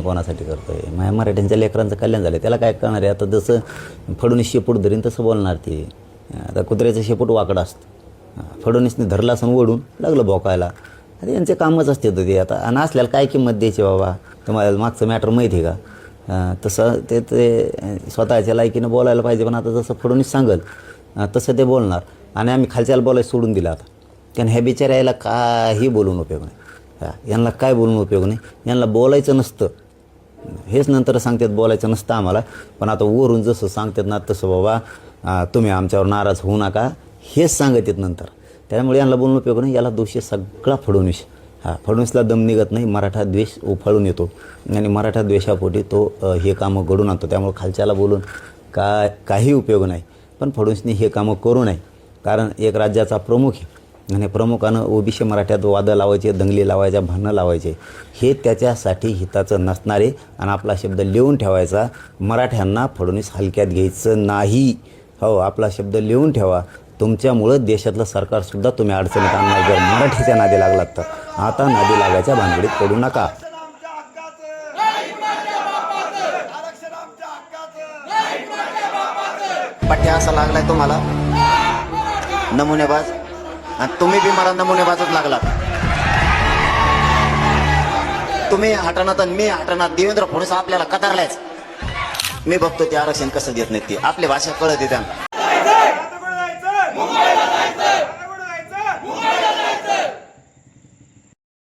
मी कोणासाठी आहे माझ्या मराठ्यांच्या लेकरांचं कल्याण झालं त्याला काय करणार आहे? आता जसं फडणवीस शेपूट धरीन तसं बोलणार ते. आता कुत्र्याचं शेपूट वाकडं असतं. फडणवीसने धरला असं ओढून लागलं भोकायला. आता यांचे कामच असते तर ते. आता आणि असल्याला काय किंमत द्यायची बाबा? तुम्हाला मागचं मॅटर माहिती आहे का? तसं ते ते स्वतःच्या लायकीनं बोलायला पाहिजे पण आता जसं फडणवीस सांगल तसं ते बोलणार. आणि आम्ही खालच्याला बोलायला सोडून दिलं आता. कारण ह्या बिचाऱ्याला काही बोलून उपयोग नाही. यांना काय बोलून उपयोग नाही? यांना बोलायचं नसतं. हेच नंतर सांगतात बोलायचं नसतं आम्हाला. पण आता वरून जसं सांगतात ना तसं बाबा तुम्ही आमच्यावर नाराज होऊ नका. हेच सांगत आहेत नंतर. त्यामुळे यांना बोलणं उपयोग नाही याला दोषी सगळा फडणवीस. हा फडणवीसला दम निघत नाही मराठा द्वेष उफाळून येतो. आणि मराठा द्वेषापोटी तो हे कामं घडून आणतो. त्यामुळे खालच्याला बोलून का काही उपयोग नाही. पण फडणवीसने हे कामं करू नये. कारण एक राज्याचा प्रमुख आहे. आणि प्रमुखानं ओबीसी मराठ्यात वादं लावायचे दंगली लावायच्या भांडणं लावायचे. हे त्याच्यासाठी हिताचं नसणारे आणि आपला शब्द लिहून ठेवायचा मराठ्यांना फडणवीस हलक्यात घ्यायचं नाही. हो आपला शब्द लिहून ठेवा. तुमच्यामुळं देशातलं सरकारसुद्धा तुम्ही अडचणीत आणणार. जर मराठीच्या नादी लागलात तर. आता नादी लागायच्या भानगडीत पडू नका. आरक्षण पठ्या असा लागलाय तुम्हाला? नमुनेबाज? आणि तुम्ही बी मला वाजत लागलात. तुम्ही हटनात आणि मी हटनात देवेंद्र फडणवीस आपल्याला कतारलायच मी बघतो ते आरक्षण कसं देत नाही ते. आपली भाषा कळत त्यांना